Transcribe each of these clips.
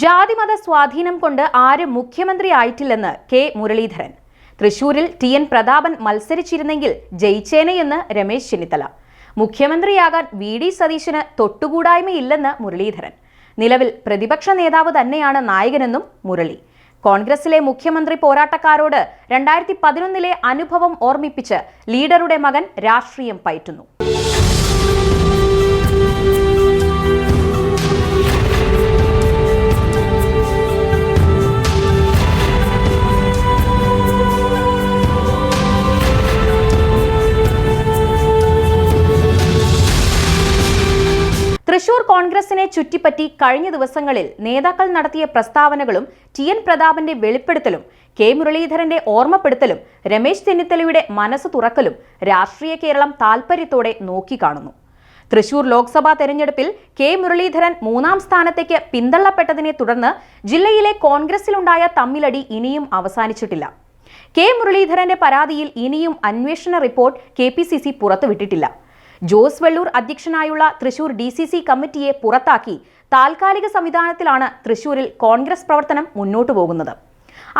ജാതിമത സ്വാധീനം കൊണ്ട് ആരും മുഖ്യമന്ത്രിയായിട്ടില്ലെന്ന് കെ മുരളീധരൻ. തൃശൂരിൽ ടി എൻ പ്രതാപൻ മത്സരിച്ചിരുന്നെങ്കിൽ ജയിച്ചേനെയെന്ന് രമേശ് ചെന്നിത്തല. മുഖ്യമന്ത്രിയാകാൻ വി ഡി സതീശന് തൊട്ടുകൂടായ്മയില്ലെന്ന് മുരളീധരൻ. നിലവിൽ പ്രതിപക്ഷ നേതാവ് തന്നെയാണ് നായകനെന്നും മുരളി. കോൺഗ്രസിലെ മുഖ്യമന്ത്രി പോരാട്ടക്കാരോട് രണ്ടായിരത്തി പതിനൊന്നിലെ അനുഭവം ഓർമ്മിപ്പിച്ച് ലീഡറുടെ മകൻ രാഷ്ട്രീയം പയറ്റുന്നു. കോൺഗ്രസിനെ ചുറ്റിപ്പറ്റി കഴിഞ്ഞ ദിവസങ്ങളിൽ നേതാക്കൾ നടത്തിയ പ്രസ്താവനകളും ടി എൻ പ്രതാപന്റെ വെളിപ്പെടുത്തലും കെ മുരളീധരന്റെ ഓർമ്മപ്പെടുത്തലും രമേശ് ചെന്നിത്തലയുടെ മനസ്സ് തുറക്കലും രാഷ്ട്രീയ കേരളം താൽപര്യത്തോടെ നോക്കിക്കാണുന്നു. തൃശൂർ ലോക്സഭാ തെരഞ്ഞെടുപ്പിൽ കെ മുരളീധരൻ മൂന്നാം സ്ഥാനത്തേക്ക് പിന്തള്ളപ്പെട്ടതിനെ തുടർന്ന് ജില്ലയിലെ കോൺഗ്രസിലുണ്ടായ തമ്മിലടി ഇനിയും അവസാനിച്ചിട്ടില്ല. കെ മുരളീധരന്റെ പരാതിയിൽ ഇനിയും അന്വേഷണ റിപ്പോർട്ട് കെ പുറത്തുവിട്ടിട്ടില്ല. ജോസ് വെള്ളൂർ അധ്യക്ഷനായുള്ള തൃശൂർ ഡി കമ്മിറ്റിയെ പുറത്താക്കി താൽക്കാലിക സംവിധാനത്തിലാണ് തൃശൂരിൽ കോൺഗ്രസ് പ്രവർത്തനം മുന്നോട്ടു പോകുന്നത്.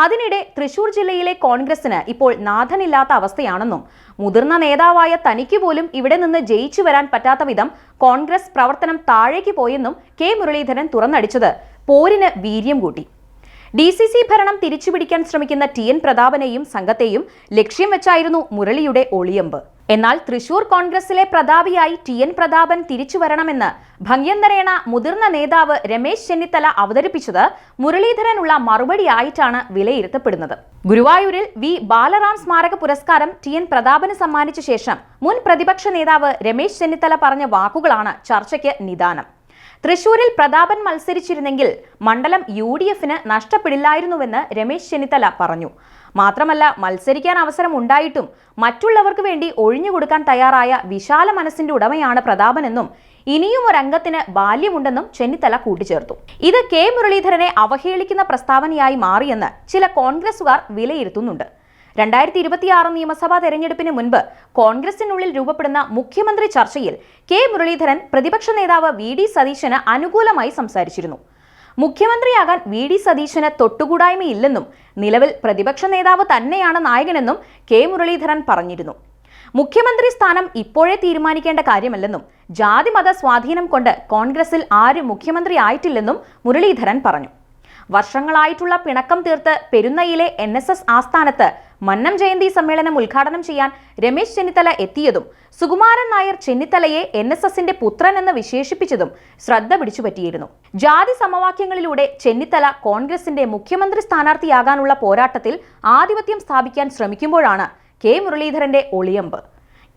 അതിനിടെ തൃശൂർ ജില്ലയിലെ കോൺഗ്രസിന് ഇപ്പോൾ നാഥനില്ലാത്ത അവസ്ഥയാണെന്നും മുതിർന്ന നേതാവായ തനിക്ക് പോലും ഇവിടെ നിന്ന് ജയിച്ചു വരാൻ പറ്റാത്ത വിധം കോൺഗ്രസ് പ്രവർത്തനം താഴേക്ക് പോയെന്നും കെ മുരളീധരൻ തുറന്നടിച്ചത് പോരിന് വീര്യം കൂട്ടി. ഡി സി സി ഭരണം തിരിച്ചുപിടിക്കാൻ ശ്രമിക്കുന്ന ടി എൻ പ്രതാപനെയും സംഘത്തെയും ലക്ഷ്യം വെച്ചായിരുന്നു മുരളിയുടെ ഒളിയമ്പ്. എന്നാൽ തൃശൂർ കോൺഗ്രസിലെ പ്രതാപിയായി ടി എൻ പ്രതാപൻ തിരിച്ചു വരണമെന്ന് ഭംഗ്യന്തരേണ മുതിർന്ന നേതാവ് രമേശ് ചെന്നിത്തല അവതരിപ്പിച്ചത് മുരളീധരനുള്ള മറുപടി ആയിട്ടാണ് വിലയിരുത്തപ്പെടുന്നത്. ഗുരുവായൂരിൽ വി. ബാലറാം സ്മാരക പുരസ്കാരം ടി എൻ പ്രതാപന് സമ്മാനിച്ച ശേഷം മുൻ പ്രതിപക്ഷ നേതാവ് രമേശ് ചെന്നിത്തല പറഞ്ഞ വാക്കുകളാണ് ചർച്ചയ്ക്ക് നിദാനം. തൃശൂരിൽ പ്രതാപൻ മത്സരിച്ചിരുന്നെങ്കിൽ മണ്ഡലം യു ഡി എഫിന് നഷ്ടപ്പെടില്ലായിരുന്നുവെന്ന് രമേശ് ചെന്നിത്തല പറഞ്ഞു. മാത്രമല്ല മത്സരിക്കാൻ അവസരം ഉണ്ടായിട്ടും മറ്റുള്ളവർക്ക് വേണ്ടി ഒഴിഞ്ഞുകൊടുക്കാൻ തയ്യാറായ വിശാല മനസ്സിന്റെ ഉടമയാണ് പ്രതാപനെന്നും ഇനിയും ഒരു അംഗത്തിന് ബാല്യമുണ്ടെന്നും ചെന്നിത്തല കൂട്ടിച്ചേർത്തു. ഇത് കെ മുരളീധരനെ അവഹേളിക്കുന്ന പ്രസ്താവനയായി മാറിയെന്ന് ചില കോൺഗ്രസുകാർ വിലയിരുത്തുന്നുണ്ട്. രണ്ടായിരത്തി ഇരുപത്തിയാറ് നിയമസഭാ തെരഞ്ഞെടുപ്പിന് മുൻപ് കോൺഗ്രസിനുള്ളിൽ രൂപപ്പെടുന്ന മുഖ്യമന്ത്രി ചർച്ചയിൽ കെ മുരളീധരൻ പ്രതിപക്ഷ നേതാവ് വി ഡി സതീശന് അനുകൂലമായി സംസാരിച്ചിരുന്നു. മുഖ്യമന്ത്രിയാകാൻ വി ഡി സതീശന് തൊട്ടുകൂടായ്മയില്ലെന്നും നിലവിൽ പ്രതിപക്ഷ നേതാവ് തന്നെയാണ് നായകനെന്നും കെ മുരളീധരൻ പറഞ്ഞിരുന്നു. മുഖ്യമന്ത്രി സ്ഥാനം ഇപ്പോഴേ തീരുമാനിക്കേണ്ട കാര്യമല്ലെന്നും ജാതി മത സ്വാധീനം കൊണ്ട് കോൺഗ്രസിൽ ആരും മുഖ്യമന്ത്രി ആയിട്ടില്ലെന്നും മുരളീധരൻ പറഞ്ഞു. വർഷങ്ങളായിട്ടുള്ള പിണക്കം തീർത്ത് പെരുന്നയിലെ എൻ ആസ്ഥാനത്ത് മന്നം ജയന്തി സമ്മേളനം ഉദ്ഘാടനം ചെയ്യാൻ രമേശ് ചെന്നിത്തല എത്തിയതും സുകുമാരൻ നായർ ചെന്നിത്തലയെ എൻ എസ് എസിന്റെ പുത്രൻ എന്ന് വിശേഷിപ്പിച്ചതും ശ്രദ്ധ പിടിച്ചുപറ്റിയിരുന്നു. ജാതി സമവാക്യങ്ങളിലൂടെ ചെന്നിത്തല കോൺഗ്രസിന്റെ മുഖ്യമന്ത്രി സ്ഥാനാർത്ഥിയാകാനുള്ള പോരാട്ടത്തിൽ ആധിപത്യം സ്ഥാപിക്കാൻ ശ്രമിക്കുമ്പോഴാണ് കെ മുരളീധരന്റെ ഒളിയമ്പ്.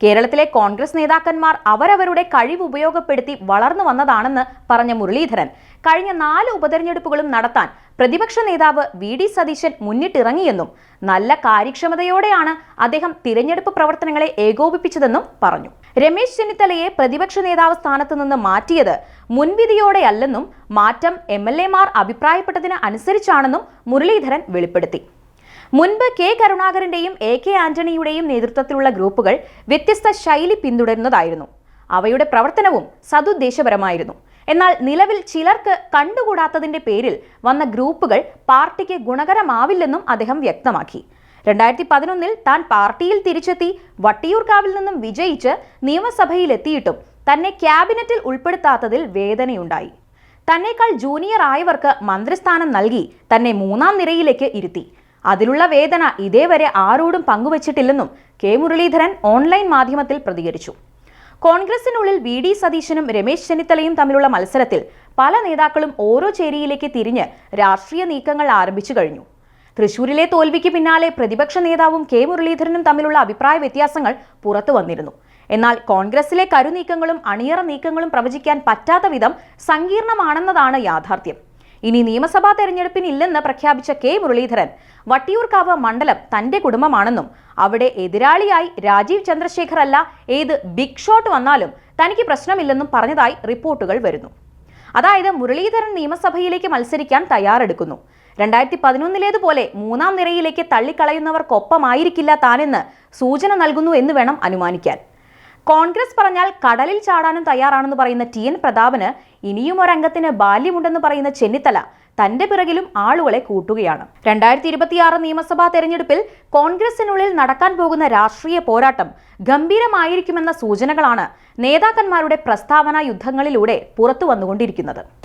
കേരളത്തിലെ കോൺഗ്രസ് നേതാക്കന്മാർ അവരവരുടെ കഴിവ് ഉപയോഗപ്പെടുത്തി വളർന്നു വന്നതാണെന്ന് പറഞ്ഞ മുരളീധരൻ കഴിഞ്ഞ നാല് ഉപതെരഞ്ഞെടുപ്പുകളും നടത്താൻ പ്രതിപക്ഷ നേതാവ് വി ഡി സതീശൻ മുന്നിട്ടിറങ്ങിയെന്നും നല്ല കാര്യക്ഷമതയോടെയാണ് അദ്ദേഹം തിരഞ്ഞെടുപ്പ് പ്രവർത്തനങ്ങളെ ഏകോപിപ്പിച്ചതെന്നും പറഞ്ഞു. രമേശ് ചെന്നിത്തലയെ പ്രതിപക്ഷ നേതാവ് സ്ഥാനത്ത് നിന്ന് മാറ്റിയത് മുൻവിധിയോടെയല്ലെന്നും മാറ്റം എം എൽ എമാർ അഭിപ്രായപ്പെട്ടതിന് അനുസരിച്ചാണെന്നും മുരളീധരൻ വെളിപ്പെടുത്തി. മുൻപ് കെ കരുണാകരന്റെയും എ കെ ആന്റണിയുടെയും നേതൃത്വത്തിലുള്ള ഗ്രൂപ്പുകൾ വ്യത്യസ്ത ശൈലി പിന്തുടരുന്നതായിരുന്നു. അവയുടെ പ്രവർത്തനവും സതുദ്ദേശപരമായിരുന്നു. എന്നാൽ നിലവിൽ ചിലർക്ക് കണ്ടുകൂടാത്തതിന്റെ പേരിൽ വന്ന ഗ്രൂപ്പുകൾ പാർട്ടിക്ക് ഗുണകരമാവില്ലെന്നും അദ്ദേഹം വ്യക്തമാക്കി. രണ്ടായിരത്തി പതിനൊന്നിൽ താൻ പാർട്ടിയിൽ തിരിച്ചെത്തി വട്ടിയൂർക്കാവിൽ നിന്നും വിജയിച്ച് നിയമസഭയിലെത്തിയിട്ടും തന്നെ ക്യാബിനറ്റിൽ ഉൾപ്പെടുത്താത്തതിൽ വേദനയുണ്ടായി. തന്നെക്കാൾ ജൂനിയർ ആയവർക്ക് മന്ത്രിസ്ഥാനം നൽകി തന്നെ മൂന്നാം നിരയിലേക്ക് ഇരുത്തി. അതിലുള്ള വേദന ഇതേവരെ ആരോടും പങ്കുവച്ചിട്ടില്ലെന്നും കെ മുരളീധരൻ ഓൺലൈൻ മാധ്യമത്തിൽ പ്രതികരിച്ചു. കോൺഗ്രസിനുള്ളിൽ വി ഡി സതീശനും രമേശ് ചെന്നിത്തലയും തമ്മിലുള്ള മത്സരത്തിൽ പല നേതാക്കളും ഓരോ ചേരിയിലേക്ക് തിരിഞ്ഞ് രാഷ്ട്രീയ നീക്കങ്ങൾ ആരംഭിച്ചു കഴിഞ്ഞു. തൃശൂരിലെ തോൽവിക്ക് പിന്നാലെ പ്രതിപക്ഷ നേതാവും കെ മുരളീധരനും തമ്മിലുള്ള അഭിപ്രായ വ്യത്യാസങ്ങൾ പുറത്തു വന്നിരുന്നു. എന്നാൽ കോൺഗ്രസിലെ കരുനീക്കങ്ങളും അണിയറ നീക്കങ്ങളും പ്രവചിക്കാൻ പറ്റാത്ത വിധം സങ്കീർണമാണെന്നതാണ് യാഥാർത്ഥ്യം. ഇനി നിയമസഭാ തെരഞ്ഞെടുപ്പിനില്ലെന്ന് പ്രഖ്യാപിച്ച കെ മുരളീധരൻ വട്ടിയൂർക്കാവ് മണ്ഡലം തന്റെ കുടുംബമാണെന്നും അവിടെ എതിരാളിയായി രാജീവ് ചന്ദ്രശേഖർ അല്ല ഏത് ബിഗ് ഷോട്ട് വന്നാലും തനിക്ക് പ്രശ്നമില്ലെന്നും പറഞ്ഞതായി റിപ്പോർട്ടുകൾ വരുന്നു. അതായത് മുരളീധരൻ നിയമസഭയിലേക്ക് മത്സരിക്കാൻ തയ്യാറെടുക്കുന്നു. രണ്ടായിരത്തി പതിനൊന്നിലേതുപോലെ മൂന്നാം നിരയിലേക്ക് തള്ളിക്കളയുന്നവർക്കൊപ്പമായിരിക്കില്ല താനെന്ന് സൂചന നൽകുന്നു എന്ന് വേണം അനുമാനിക്കാൻ. കോൺഗ്രസ് പറഞ്ഞാൽ കടലിൽ ചാടാനും തയ്യാറാണെന്ന് പറയുന്ന ടി എൻ പ്രതാപന് ഇനിയും ഒരംഗത്തിന് ബാല്യമുണ്ടെന്ന് പറയുന്ന ചെന്നിത്തല തന്റെ പിറകിലും ആളുകളെ കൂട്ടുകയാണ്. രണ്ടായിരത്തി ഇരുപത്തിയാറ് നിയമസഭാ തെരഞ്ഞെടുപ്പിൽ കോൺഗ്രസിനുള്ളിൽ നടക്കാൻ പോകുന്ന രാഷ്ട്രീയ പോരാട്ടം ഗംഭീരമായിരിക്കുമെന്ന സൂചനകളാണ് നേതാക്കന്മാരുടെ പ്രസ്താവന യുദ്ധങ്ങളിലൂടെ പുറത്തു വന്നുകൊണ്ടിരിക്കുന്നത്